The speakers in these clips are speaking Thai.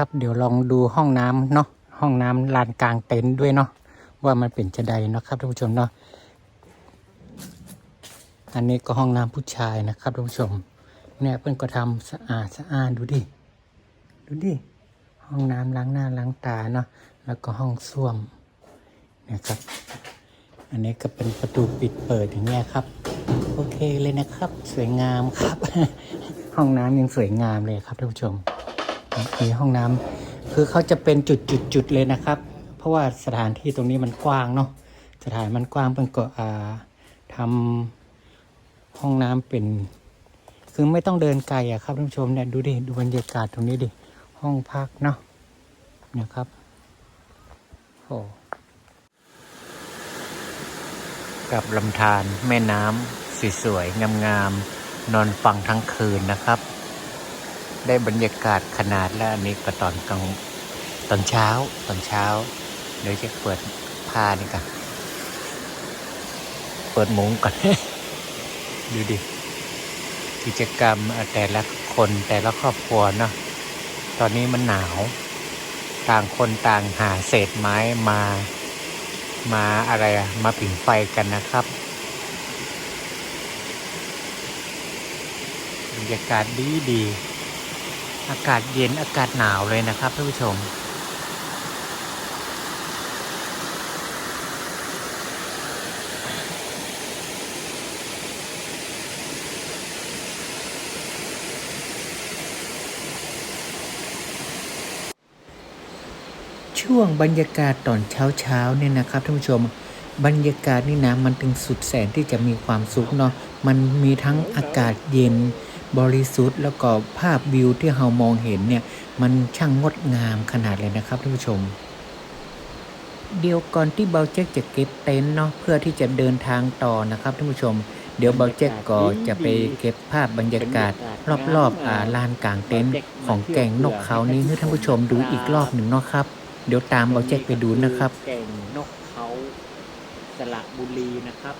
นะครับ เดี๋ยวลองดูห้องน้ำเนาะห้องน้ำลานกลางเต็นท์ด้วยเนาะว่ามันเป็นจะใดเนาะครับท่านผู้ชมเนาะอันนี้ก็ห้องน้ำผู้ชายนะครับท่านผู้ชม เนี่ยเพิ่อนก็ทำสะอาดสะอาดดูดิดูดิห้องน้ำล้างหน้าล้างตาเนาะแล้วก็ห้องส้วมนะครับ อันนี้ก็เป็นประตูปิดเปิดอย่างเงี้ยครับ โอเคเลยนะครับ สวยงามครับ ห้องน้ำยังสวยงามเลยครับท่านผู้ชม มีห้องน้ำคือเขาจะเป็นจุดจุดจุดๆๆเลยนะครับ เพราะว่าสถานที่ตรงนี้มันกว้างเนาะสถานมันกว้างเป็นก็อ่าทำห้องน้ำเป็น คือไม่ต้องเดินไกลอะครับท่านผู้ชมเนี่ยดูดิดูบรรยากาศตรงนี้ดิห้องพักเนาะนี่ยครับโอ้กับลำธารแม่น้ำสวยๆงามๆนอนฟังทั้งคืนนะครับ ได้บรรยากาศขนาดแล้วอันนี้ก็ตอนกลางตอนเช้าตอนเช้าเดี๋ยวจะเปิดผ้านี่กันเปิดมุ้งก่อน ดูดิกิจกรรมแต่ละคนแต่ละครอบครัวเนาะตอนนี้มันหนาว ต่างคนต่างหาเศษไม้มา มาอะไรอะมาผิงไฟกันนะครับบรรยากาศดีดี อากาศเย็นอากาศหนาวเลยนะครับท่านผู้ชม ช่วงบรรยากาศตอนเช้าเช้าเนี่ยนะครับท่านผู้ชมบรรยากาศนี่นะมันถึงสุดแสนที่จะมีความสุขเนาะมันมีทั้งอากาศเย็น บริสุทธิ์แล้วก็ภาพวิวที่เรามองเห็นเนี่ยมันช่างงดงามขนาดเลยนะครับท่านผู้ชม เดี๋ยวก่อนที่เบาเจ๊กจะเก็บเต็นท์เนาะเพื่อที่จะเดินทางต่อนะครับท่านผู้ชม เดี๋ยวเบาเจ๊กก็จะไปเก็บภาพบรรยากาศ รอบๆอ่าลานกลางเต็นท์ของแก่งนกเขานี้ให้ท่านผู้ชมดูอีกรอบหนึ่งเนาะครับ เดี๋ยวตามเบาเจ๊กไปดูนะครับ แก่งนกเขาสระบุรีนะครับ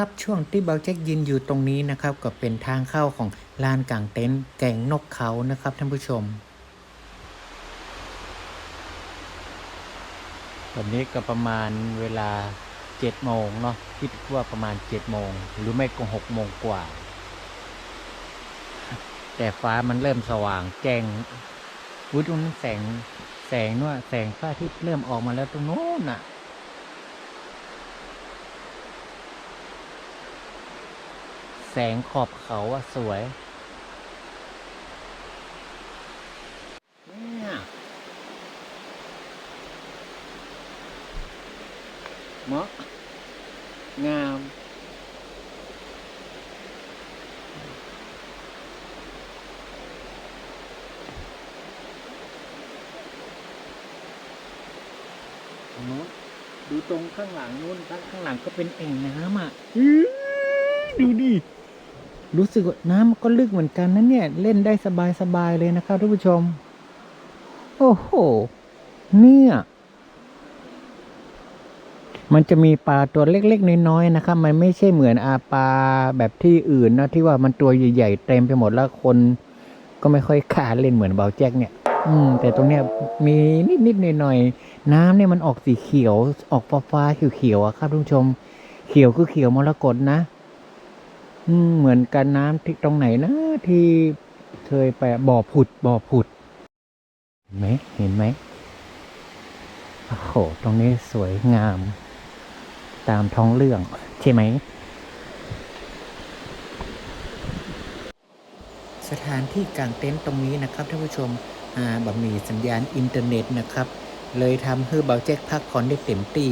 ครับช่วงที่เบาแจ็คยืนอยู่ตรงนี้นะครับก็เป็นทางเข้าของลานกลางเต็นท์แก่งนกเขานะครับท่านผู้ชมตอนนี้ก็ประมาณเวลาเจ็ดโมงเนาะคิดว่าประมาณเจ็ดโมงหรือไม่ก็หกโมงกว่า แต่ฟ้ามันเริ่มสว่างแจ้งวุ้ยตรงนั้นแสงแสงนู่นแสงพระอาทิตย์เริ่มออกมาแล้วตรงโน้นน่ะ แสงขอบเขาอะสวยเนี่ยเหมาะงามนู้นดูตรงข้างหลังนู้นข้างหลังก็เป็นแอ่งน้ำอะ ดูดิ รู้สึกว่าน้ำก็ลึกเหมือนกันนะเนี่ย เล่นได้สบายๆเลยนะครับท่านผู้ชม โอ้โห เนี่ย มันจะมีปลาตัวเล็กๆน้อยๆนะครับ มันไม่ใช่เหมือนอาปลาแบบที่อื่นนะที่ว่ามันตัวใหญ่ๆเต็มไปหมดแล้วคนก็ไม่ค่อยกล้าเล่นเหมือนเบาแจ็คเนี่ย อืม แต่ตรงเนี้ยมีนิดๆหน่อยๆน้ำเนี่ยมันออกสีเขียว ออกฟ้าๆเขียวๆอะครับท่านผู้ชม เขียวคือเขียวมรกตนะ เหมือนกันน้ำที่ตรงไหนนะที่เคยไปบ่อผุดบ่อผุดเห็นไหมเห็นไหมโอ้โหตรงนี้สวยงาม ตามท้องเรื่อง ใช่ไหม สถานที่กางเต็นท์ตรงนี้นะครับท่านผู้ชมอ่าบะมีสัญญาณอินเทอร์เน็ตนะครับ เลยทำให้เบาแจ็คพักผ่อนได้เต็มที่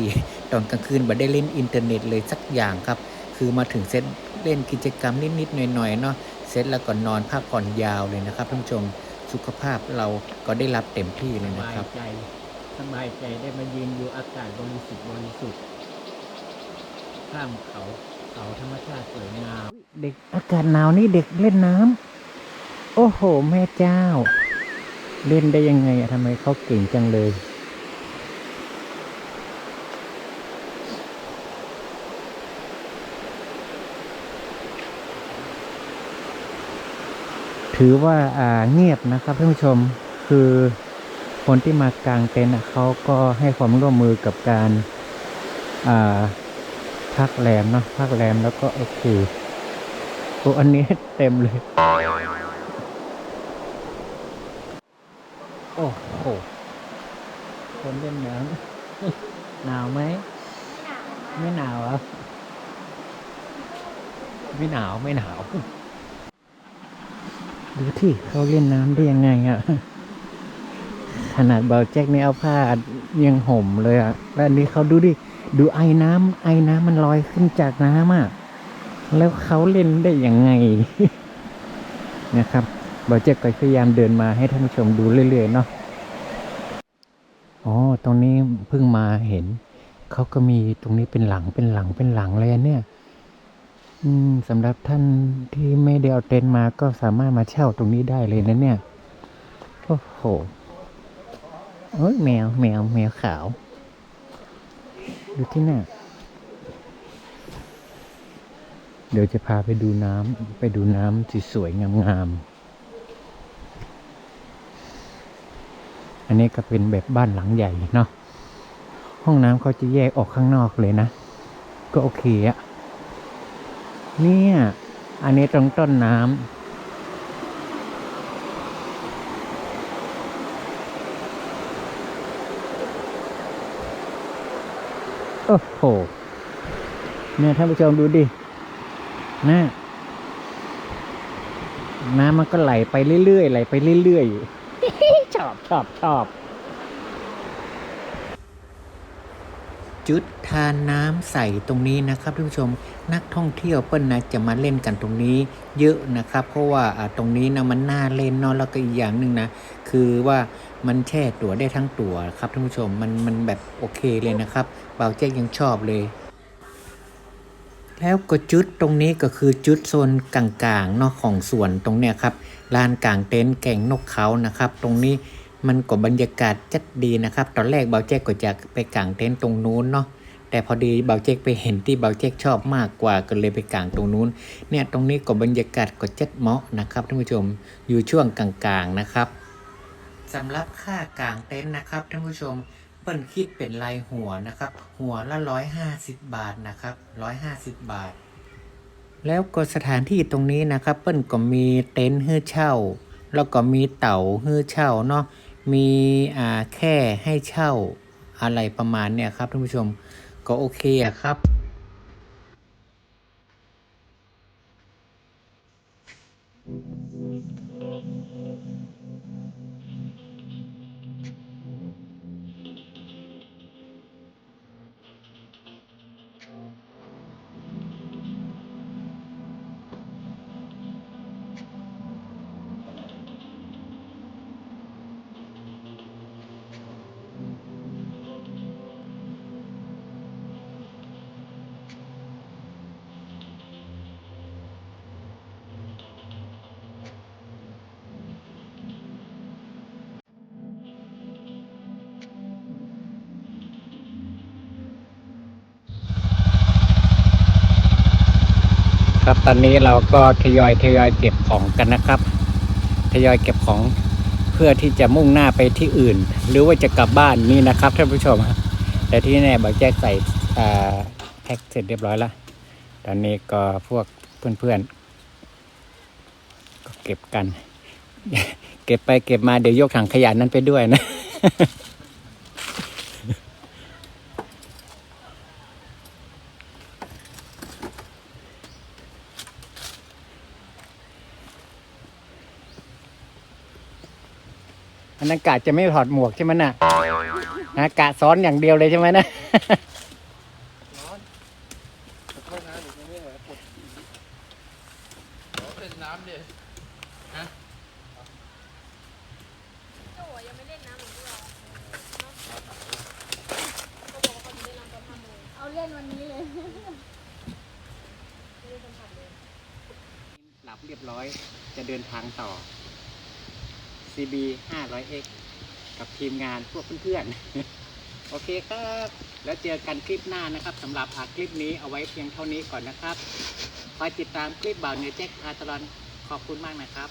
ตอนกลางคืนบ่ได้เล่นอินเทอร์เน็ตเลยสักอย่างครับ คือมาถึงเซต เล่นกิจกรรมนิดๆหน่อยๆเนาะเสร็จแล้วก็นอนพักผ่อนยาวเลยนะครับท่านผู้ชมสุขภาพเราก็ได้รับเต็มที่เลยสนะบาคยรับใจสบายใจได้มายืนอยู่อากาศบริสุทธิ์บริสุทธิ์ข้ามเขาเขาธรรมชาติสวยงามเด็กอากาศหนาวนี่เด็กเล่นน้ำโอ้โห แม่เจ้า เล่นได้ยังไงอะทำไมเขาเก่งจังเลย ถือว่าอ่าเงียบนะครับท่านผู้ชมคือคนที่มากางเต็นท์เขาก็ให้ความร่วมมือกับการอ่าพักแรมเนาะพักแรมแล้วก็โอเคโอ้อันนี้เต็มเลย โอ้โหคนเล่นน้ำหนาวไหมไม่หนาวหรอะไม่หนาวไม่หนาว ดูที่เขาเล่นน้ำได้ยังไงอะ่ะ ขนาดเบาแจ็คนี่เอาผ้ายังห่มเลยอะ่ะ แล้วอันนี้เขาดูดิ ดูไอ้น้ำไอ้น้ำมันลอยขึ้นจากน้ำอะ่ะ แล้วเขาเล่นได้ยังไง นะครับเบาแจ็คก็พยายามเดินมาให้ท่านผู้ชมดูเรื่อยๆเนาะ อ๋อ ตรงนี้เพิ่งมาเห็น เขาก็มีตรงนี้เป็นหลังเป็นหลังเป็นหลังเลยเนี่ย สำหรับท่านที่ไม่ได้เอาเต็นท์มาก็สามารถมาเช่าตรงนี้ได้เลยนะเนี่ย โอ้โหเอ้ยแมว แมว แมวขาว ดูที่น่ะเดี๋ยวจะพาไปดูน้ำไปดูน้ำสวยๆงามๆ อันนี้ก็เป็นแบบบ้านหลังใหญ่เนาะ ห้องน้ำเขาจะแยกออกข้างนอกเลยนะ ก็โอเคอะ เนี่ย อันนี้ตรงต้นน้ำโอ้โห เนี่ยท่านผู้ชมดูดินะน้ำมันก็ไหลไปเรื่อยๆไหลไปเรื่อยๆชอบชอบชอบ จุดทานน้ำใส่ตรงนี้นะครับท่านผู้ชมนักท่องเที่ยวเปิ้ลนะจะมาเล่นกันตรงนี้เยอะนะครับ เพราะว่าอ่าตรงนี้นะมันน่าเล่นเนาะแล้วก็อีกอย่างหนึ่งนะคือว่ามันแช่ตั๋วได้ทั้งตั๋วครับท่านผู้ชมมันมันแบบโอเคเลยนะครับเบาแจ๊กยังชอบเลย แล้วก็จุดตรงนี้ก็คือจุดโซนกลางๆเนาะของสวนตรงเนี้ยครับลานกลางเต็นท์แก่งนกเขานะครับ ตรงนี้ มันก็บรรยากาศจัดดีนะครับ ตอนแรกเบาแจ๊กก็จะไปกางเต็นท์ตรงนู้นเนาะแต่พอดีเบาแจ๊กไปเห็นที่เบาแจ๊กชอบมากกว่าก็เลยไปกางตรงนู้น เนี่ยตรงนี้ก็บรรยากาศก็จัดเหมาะนะครับท่านผู้ชมอยู่ช่วงกลางๆนะครับสำหรับค่ากางเต็นท์นะครับท่านผู้ชมเปิ้นคิดเป็นรายหัวนะครับ หัวละร้อยห้าสิบบาทนะครับร้อยห้าสิบบาท แล้วก็สถานที่ตรงนี้นะครับ เปิ้นก็มีเต็นท์ให้เช่า แล้วก็มีเต่าให้เช่าเนาะ มีอ่าแค่ให้เช่าอะไรประมาณเนี่ยครับท่านผู้ชมก็โอเคอะครับอืม ตอนนี้เราก็ทยอยทยอยเก็บของกันนะครับ ทยอยเก็บของเพื่อที่จะมุ่งหน้าไปที่อื่น หรือว่าจะกลับบ้านนี่นะครับท่านผู้ชมครับแต่ที่แน่บางแจ๊กใส่แพ็กเสร็จเรียบร้อยแล้วตอนนี้ก็พวกเพื่อนๆก็เก็บกัน เก็บไปเก็บมาเดี๋ยวยกถังขยะนั้นไปด้วยนะ อันนั้นกะจะไม่ถอดหมวกใช่ไหมน่ะนะกะซ้อนอย่างเดียวเลยใช่ไหมนะโจ้ยังไม่เล่นน้ำเหมือนพวกเราเขาบอกว่าเขาจะเล่นน้ำตอนห้าโมงเอาเล่นวันนี้เลยหลับเรียบร้อยจะเดินทางต่อ CB 500X กับทีมงานพวกเพื่อนๆ โอเคครับ แล้วเจอกันคลิปหน้านะครับสำหรับคลิปนี้เอาไว้เพียงเท่านี้ก่อนนะครับคอยติดตามคลิปบ่าวเนื้อแจ็คพาตลอนขอบคุณมากนะครับ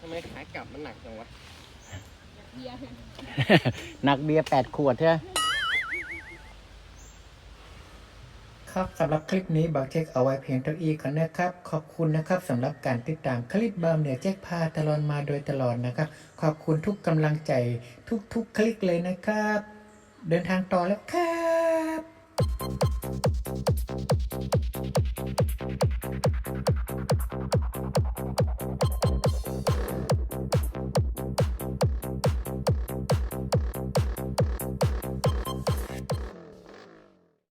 ทำไมขากลับมันหนักจังวะ หนักเบียร์แปดขวดใช่ไหม ครับสำหรับคลิปนี้บอกเช็คเอาไว้เพียงเท่าอีก่อนนะครับ ขอบคุณนะครับสำหรับการติดตามคลิปบามเหนือแจ็คพาตลอดมาโดยตลอดนะครับ ขอบคุณทุกกำลังใจทุกๆคลิกเลยนะครับ เดินทางต่อแล้วครับ